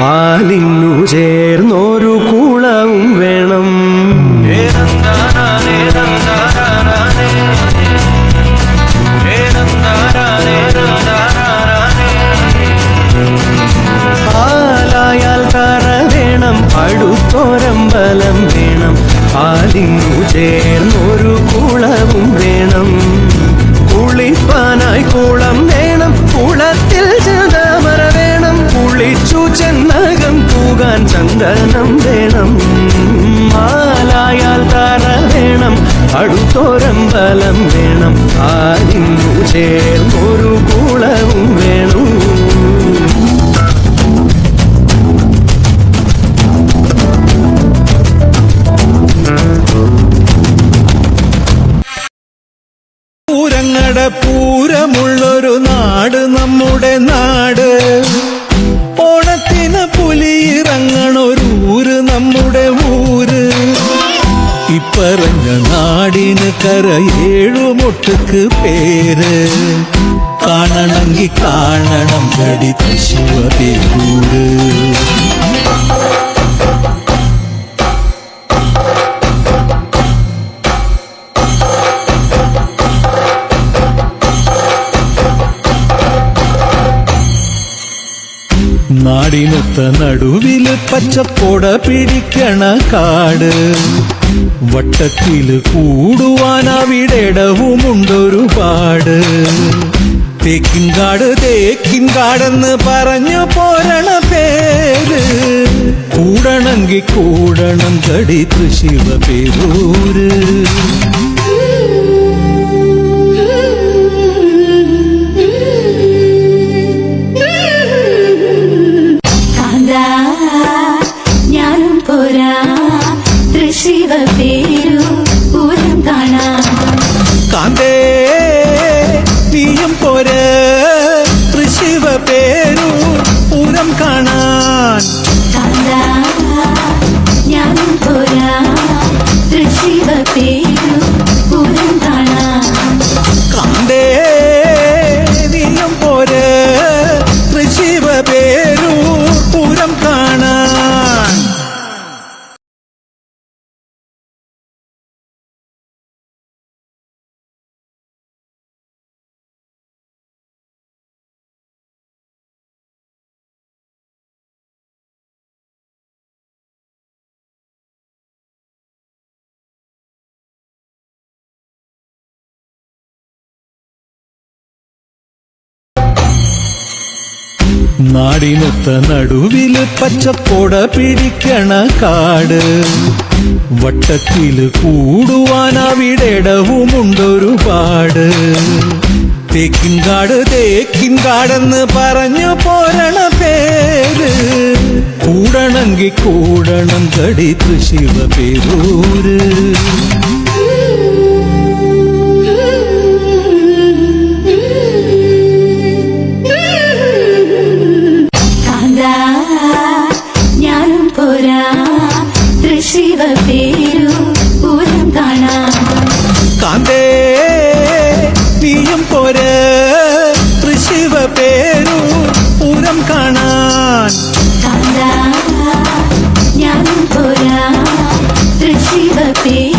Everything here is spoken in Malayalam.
കാലിന്നു ചേർന്നൊരു കുളവും വേണം. പാലായാൽ തറ വേണം. അടുത്തോരമ്പലം വേണം. ആലിന്നു ചേർന്നൊരു കുളവും വേണം. കുളിപ്പാനായി കുളം ചെന്നകം പൂകാൻ ചന്ദനം വേണം. മാലായാൽ തറ വേണം. അടുത്തോരം ബലം വേണം. ആരിന്നു ചേർന്നൊരു നാടിന് കര ഏഴുമൊട്ടുക്ക് പേര്. കാണണമെങ്കിൽ കാണണം കടി ശിവപേരൂര് നാടിനൊത്ത നടുവിൽ പച്ചക്കൊട പിടിക്കണ കാട്. വട്ടത്തിൽ കൂടുവാൻ അവിടെടവുമുണ്ടൊരുപാട് തേക്കിൻകാട് തേക്കിൻകാടെന്ന് പറഞ്ഞു പോരണ പേര്. കൂടണമെങ്കിൽ കൂടണം കടി തൃശിവ പേരൂര്. തൃശിവ പേരു പൂരം കാണാം. കാന്തേ നീയും പോര പേരു പൂരം നാടിനൊത്ത നടുവിൽ പച്ചപ്പോട പിടിക്കണ കാട്. വട്ടത്തിൽ കൂടുവാൻ അവിടെടവുമുണ്ടൊരുപാട് തേക്കിൻകാട് തേക്കിൻകാടെന്ന് പറഞ്ഞു പോരണ പേര്. കൂടണമെങ്കിൽ കൂടണം കടി തൃശിവ പേരൂര്. തൃശിവ പേരു പൂരം കാണാം. കാന്തേ നീയും പോര്. തൃശിവ പേരു പൂരം കാണാൻ. കാന്താ ഞാനും പോരാ. തൃശിവ പേരു